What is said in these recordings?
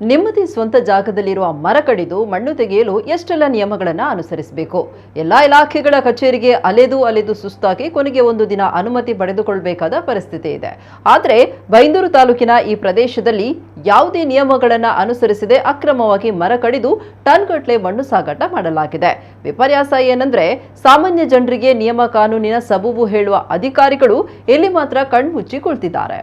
ನಿಮ್ಮದೇ ಸ್ವಂತ ಜಾಗದಲ್ಲಿರುವ ಮರ ಕಡಿದು ಮಣ್ಣು ತೆಗೆಯಲು ಎಷ್ಟೆಲ್ಲ ನಿಯಮಗಳನ್ನು ಅನುಸರಿಸಬೇಕು? ಎಲ್ಲ ಇಲಾಖೆಗಳ ಕಚೇರಿಗೆ ಅಲೆದು ಅಲೆದು ಸುಸ್ತಾಗಿ ಕೊನೆಗೆ ಒಂದು ದಿನ ಅನುಮತಿ ಪಡೆದುಕೊಳ್ಳಬೇಕಾದ ಪರಿಸ್ಥಿತಿ ಇದೆ. ಆದರೆ ಬೈಂದೂರು ತಾಲೂಕಿನ ಈ ಪ್ರದೇಶದಲ್ಲಿ ಯಾವುದೇ ನಿಯಮಗಳನ್ನು ಅನುಸರಿಸದೆ ಅಕ್ರಮವಾಗಿ ಮರ ಕಡಿದು ಟನ್ಗಟ್ಟಲೆ ಮಣ್ಣು ಸಾಗಾಟ ಮಾಡಲಾಗಿದೆ. ವಿಪರ್ಯಾಸ ಏನಂದ್ರೆ ಸಾಮಾನ್ಯ ಜನರಿಗೆ ನಿಯಮ ಕಾನೂನಿನ ಸಬೂಬು ಹೇಳುವ ಅಧಿಕಾರಿಗಳು ಇಲ್ಲಿ ಮಾತ್ರ ಕಣ್ಮುಚ್ಚಿ ಕುಳಿತಿದ್ದಾರೆ.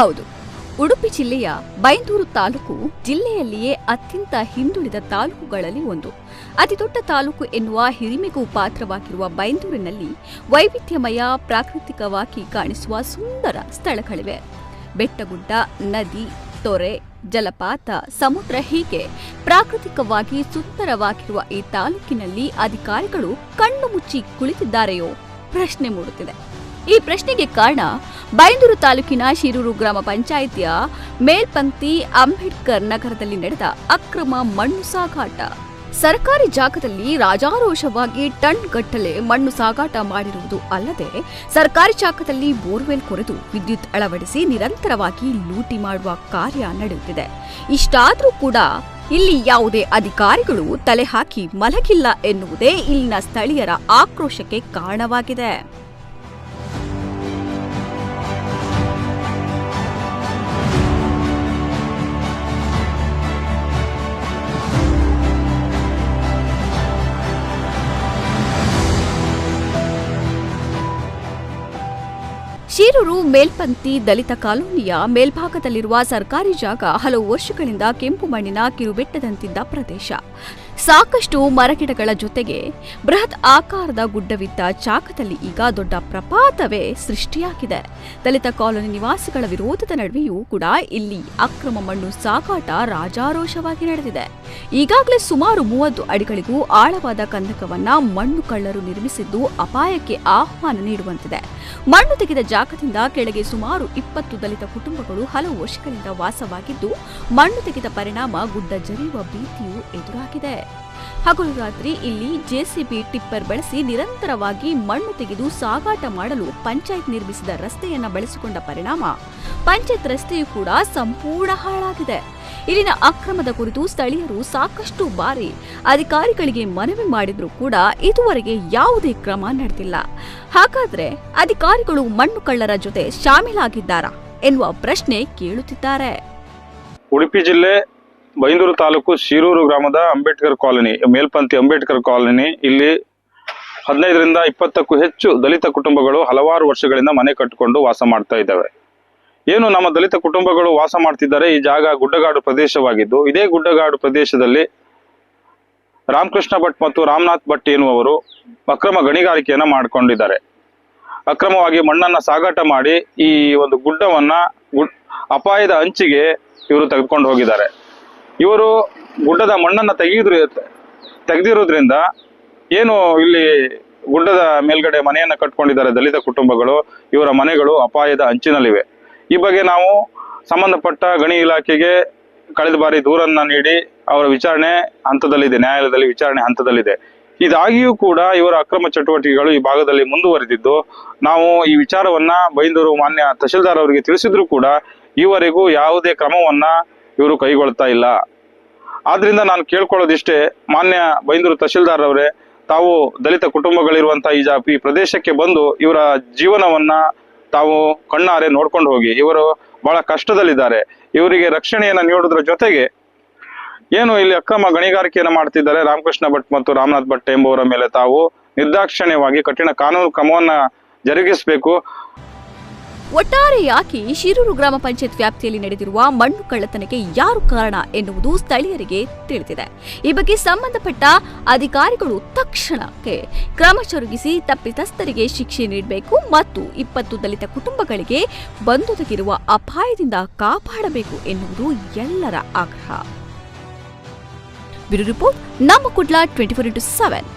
ಹೌದು. ಉಡುಪಿ ಜಿಲ್ಲೆಯ ಬೈಂದೂರು ತಾಲೂಕು ಜಿಲ್ಲೆಯಲ್ಲಿಯೇ ಅತ್ಯಂತ ಹಿಂದುಳಿದ ತಾಲೂಕುಗಳಲ್ಲಿ ಒಂದು. ಅತಿದೊಡ್ಡ ತಾಲೂಕು ಎನ್ನುವ ಹಿರಿಮೆಗೂ ಪಾತ್ರವಾಗಿರುವ ಬೈಂದೂರಿನಲ್ಲಿ ವೈವಿಧ್ಯಮಯ ಪ್ರಾಕೃತಿಕವಾಗಿ ಕಾಣಿಸುವ ಸುಂದರ ಸ್ಥಳಗಳಿವೆ. ಬೆಟ್ಟಗುಡ್ಡ, ನದಿ, ತೊರೆ, ಜಲಪಾತ, ಸಮುದ್ರ ಹೀಗೆ ಪ್ರಾಕೃತಿಕವಾಗಿ ಸುಂದರವಾಗಿರುವ ಈ ತಾಲೂಕಿನಲ್ಲಿ ಅಧಿಕಾರಿಗಳು ಕಣ್ಣು ಮುಚ್ಚಿ ಕುಳಿತಿದ್ದಾರೆಯೋ ಪ್ರಶ್ನೆ ಮೂಡುತ್ತಿದೆ. ಈ ಪ್ರಶ್ನೆಗೆ ಕಾರಣ ಬೈಂದೂರು ತಾಲೂಕಿನ ಶಿರೂರು ಗ್ರಾಮ ಪಂಚಾಯಿತಿಯ ಮೇಲ್ಪಂಕ್ತಿ ಅಂಬೇಡ್ಕರ್ ನಗರದಲ್ಲಿ ನಡೆದ ಅಕ್ರಮ ಮಣ್ಣು ಸಾಗಾಟ. ಸರ್ಕಾರಿ ಜಾಗದಲ್ಲಿ ರಾಜಾರೋಷವಾಗಿ ಟನ್ ಗಟ್ಟಲೆ ಮಣ್ಣು ಸಾಗಾಟ ಮಾಡಿರುವುದು ಅಲ್ಲದೆ ಸರ್ಕಾರಿ ಜಾಗದಲ್ಲಿ ಬೋರ್ವೆಲ್ ಕೊರೆದು ವಿದ್ಯುತ್ ಅಳವಡಿಸಿ ನಿರಂತರವಾಗಿ ಲೂಟಿ ಮಾಡುವ ಕಾರ್ಯ ನಡೆಯುತ್ತಿದೆ. ಇಷ್ಟಾದರೂ ಕೂಡ ಇಲ್ಲಿ ಯಾವುದೇ ಅಧಿಕಾರಿಗಳು ತಲೆ ಹಾಕಿ ಮಲಗಿಲ್ಲ ಎನ್ನುವುದೇ ಇಲ್ಲಿನ ಸ್ಥಳೀಯರ ಆಕ್ರೋಶಕ್ಕೆ ಕಾರಣವಾಗಿದೆ. ಶೀರೂರು ಮೇಲ್ಪಂಥಿ ದಲಿತ ಕಾಲೋನಿಯ ಮೇಲ್ಭಾಗದಲ್ಲಿರುವ ಸರ್ಕಾರಿ ಜಾಗ ಹಲವು ವರ್ಷಗಳಿಂದ ಕೆಂಪು ಮಣ್ಣಿನ ಕಿರುಬೆಟ್ಟದಂತಿದ್ದ ಪ್ರದೇಶ. ಸಾಕಷ್ಟು ಮರಗಿಡಗಳ ಜೊತೆಗೆ ಬೃಹತ್ ಆಕಾರದ ಗುಡ್ಡವಿದ್ದ ಚಾಕದಲ್ಲಿ ಈಗ ದೊಡ್ಡ ಪ್ರಪಾತವೇ ಸೃಷ್ಟಿಯಾಗಿದೆ. ದಲಿತ ಕಾಲೋನಿ ನಿವಾಸಿಗಳ ವಿರೋಧದ ನಡುವೆಯೂ ಕೂಡ ಇಲ್ಲಿ ಅಕ್ರಮ ಮಣ್ಣು ಸಾಗಾಟ ರಾಜಾರೋಷವಾಗಿ ನಡೆದಿದೆ. ಈಗಾಗಲೇ ಸುಮಾರು ಮೂವತ್ತು ಅಡಿಗಳಿಗೂ ಆಳವಾದ ಕಂದಕವನ್ನ ಮಣ್ಣು ಕಳ್ಳರು ನಿರ್ಮಿಸಿದ್ದು ಅಪಾಯಕ್ಕೆ ಆಹ್ವಾನ ನೀಡುವಂತಿದೆ. ಮಣ್ಣು ತೆಗೆದ ಜಾಗದಿಂದ ಕೆಳಗೆ ಸುಮಾರು ಇಪ್ಪತ್ತು ದಲಿತ ಕುಟುಂಬಗಳು ಹಲವು ವರ್ಷಗಳಿಂದ ವಾಸವಾಗಿದ್ದು, ಮಣ್ಣು ತೆಗೆದ ಪರಿಣಾಮ ಗುಡ್ಡ ಜರಿಯುವ ಭೀತಿಯೂ ಎದುರಾಗಿದೆ. ಹಗಲು ರಾತ್ರಿ ಇಲ್ಲಿ ಜೆಸಿಬಿ ಟಿಪ್ಪರ್ ಬಳಸಿ ನಿರಂತರವಾಗಿ ಮಣ್ಣು ತೆಗೆದು ಸಾಗಾಟ ಮಾಡಲು ಪಂಚಾಯತ್ ನಿರ್ಮಿಸಿದ ರಸ್ತೆಯನ್ನ ಬಳಸಿಕೊಂಡ ಪರಿಣಾಮ. ಪಂಚಾಯತ್ ರಸ್ತೆಯು ಕೂಡ ಸಂಪೂರ್ಣ ಹಾಳಾಗಿದೆ. ಇಲ್ಲಿನ ಅಕ್ರಮದ ಕುರಿತು ಸ್ಥಳೀಯರು ಸಾಕಷ್ಟು ಬಾರಿ ಅಧಿಕಾರಿಗಳಿಗೆ ಮನವಿ ಮಾಡಿದರೂ ಕೂಡ ಇದುವರೆಗೆ ಯಾವುದೇ ಕ್ರಮ ನಡೆದಿಲ್ಲ. ಹಾಗಾದ್ರೆ ಅಧಿಕಾರಿಗಳು ಮಣ್ಣು ಕಳ್ಳರ ಜೊತೆ ಶಾಮೀಲಾಗಿದ್ದಾರಾ ಎನ್ನುವ ಪ್ರಶ್ನೆ ಕೇಳುತ್ತಿದ್ದಾರೆ. ಉಡುಪಿ ಜಿಲ್ಲೆ ಬೈಂದೂರು ತಾಲೂಕು ಶಿರೂರು ಗ್ರಾಮದ ಅಂಬೇಡ್ಕರ್ ಕಾಲೋನಿ, ಮೇಲ್ಪಂಥಿ ಅಂಬೇಡ್ಕರ್ ಕಾಲೋನಿ. ಇಲ್ಲಿ ಹದಿನೈದರಿಂದ ಇಪ್ಪತ್ತಕ್ಕೂ ಹೆಚ್ಚು ದಲಿತ ಕುಟುಂಬಗಳು ಹಲವಾರು ವರ್ಷಗಳಿಂದ ಮನೆ ಕಟ್ಟಿಕೊಂಡು ವಾಸ ಮಾಡ್ತಾ ಇದ್ದಾವೆ. ಏನು ನಮ್ಮ ದಲಿತ ಕುಟುಂಬಗಳು ವಾಸ ಮಾಡ್ತಿದ್ದಾರೆ? ಈ ಜಾಗ ಗುಡ್ಡಗಾಡು ಪ್ರದೇಶವಾಗಿದ್ದು, ಇದೇ ಗುಡ್ಡಗಾಡು ಪ್ರದೇಶದಲ್ಲಿ ರಾಮಕೃಷ್ಣ ಭಟ್ ಮತ್ತು ರಾಮನಾಥ್ ಭಟ್ ಎನ್ನುವರು ಅಕ್ರಮ ಗಣಿಗಾರಿಕೆಯನ್ನು ಮಾಡಿಕೊಂಡಿದ್ದಾರೆ. ಅಕ್ರಮವಾಗಿ ಮಣ್ಣನ್ನ ಸಾಗಾಟ ಮಾಡಿ ಈ ಒಂದು ಗುಡ್ಡವನ್ನ ಗುಡ್, ಅಪಾಯದ ಅಂಚಿಗೆ ಇವರು ತೆಗೆದುಕೊಂಡು ಹೋಗಿದ್ದಾರೆ. ಇವರು ಗುಡ್ಡದ ಮಣ್ಣನ್ನು ತೆಗೆದ್ರು ತೆಗೆದಿರೋದ್ರಿಂದ ಏನು ಇಲ್ಲಿ ಗುಡ್ಡದ ಮೇಲ್ಗಡೆ ಮನೆಯನ್ನು ಕಟ್ಕೊಂಡಿದ್ದಾರೆ ದಲಿತ ಕುಟುಂಬಗಳು, ಇವರ ಮನೆಗಳು ಅಪಾಯದ ಅಂಚಿನಲ್ಲಿವೆ. ಈ ಬಗ್ಗೆ ನಾವು ಸಂಬಂಧಪಟ್ಟ ಗಣಿ ಇಲಾಖೆಗೆ ಕಳೆದ ಬಾರಿ ದೂರನ್ನ ನೀಡಿ ಅವರ ವಿಚಾರಣೆ ಹಂತದಲ್ಲಿದೆ, ನ್ಯಾಯಾಲಯದಲ್ಲಿ ವಿಚಾರಣೆ ಹಂತದಲ್ಲಿದೆ. ಇದಾಗಿಯೂ ಕೂಡ ಇವರ ಅಕ್ರಮ ಚಟುವಟಿಕೆಗಳು ಈ ಭಾಗದಲ್ಲಿ ಮುಂದುವರೆದಿದ್ದು, ನಾವು ಈ ವಿಚಾರವನ್ನ ಬೈಂದೂರು ಮಾನ್ಯ ತಹಶೀಲ್ದಾರ್ ಅವರಿಗೆ ತಿಳಿಸಿದ್ರು ಕೂಡ ಈವರೆಗೂ ಯಾವುದೇ ಕ್ರಮವನ್ನ ಇವರು ಕೈಗೊಳ್ತಾ ಇಲ್ಲ. ಆದ್ರಿಂದ ನಾನು ಕೇಳ್ಕೊಳ್ಳೋದಿಷ್ಟೇ, ಮಾನ್ಯ ಬೈಂದೂರು ತಹಶೀಲ್ದಾರ್ ಅವರೇ, ತಾವು ದಲಿತ ಕುಟುಂಬಗಳಿರುವಂತಹ ಈ ಜಾ, ಈ ಪ್ರದೇಶಕ್ಕೆ ಬಂದು ಇವರ ಜೀವನವನ್ನ ತಾವು ಕಣ್ಣಾರೆ ನೋಡ್ಕೊಂಡು ಹೋಗಿ. ಇವರು ಬಹಳ ಕಷ್ಟದಲ್ಲಿದ್ದಾರೆ. ಇವರಿಗೆ ರಕ್ಷಣೆಯನ್ನ ನೀಡೋದ್ರ ಜೊತೆಗೆ ಏನು ಇಲ್ಲಿ ಅಕ್ರಮ ಗಣಿಗಾರಿಕೆಯನ್ನು ಮಾಡ್ತಿದ್ದಾರೆ ರಾಮಕೃಷ್ಣ ಭಟ್ ಮತ್ತು ರಾಮನಾಥ್ ಭಟ್ ಎಂಬುವರ ಮೇಲೆ ತಾವು ನಿರ್ದಾಕ್ಷಿಣ್ಯವಾಗಿ ಕಠಿಣ ಕಾನೂನು ಕ್ರಮವನ್ನ ಜರುಗಿಸಬೇಕು. ಒಟ್ಟಾರೆಯಾಗಿ ಶಿರೂರು ಗ್ರಾಮ ಪಂಚಾಯತ್ ವ್ಯಾಪ್ತಿಯಲ್ಲಿ ನಡೆದಿರುವ ಮಣ್ಣು ಕಳ್ಳತನಕ್ಕೆ ಯಾರು ಕಾರಣ ಎನ್ನುವುದು ಸ್ಥಳೀಯರಿಗೆ ತಿಳಿದಿದೆ. ಈ ಬಗ್ಗೆ ಸಂಬಂಧಪಟ್ಟ ಅಧಿಕಾರಿಗಳು ತಕ್ಷಣಕ್ಕೆ ಕ್ರಮ ಜರುಗಿಸಿ ತಪ್ಪಿತಸ್ಥರಿಗೆ ಶಿಕ್ಷೆ ನೀಡಬೇಕು ಮತ್ತು ಇಪ್ಪತ್ತು ದಲಿತ ಕುಟುಂಬಗಳಿಗೆ ಬಂದೊದಗಿರುವ ಅಪಾಯದಿಂದ ಕಾಪಾಡಬೇಕು ಎನ್ನುವುದು ಎಲ್ಲರ ಆಗ್ರಹ. ರಿಪೋರ್ಟ್, ನಮ್ಮ Kudla twenty four into seven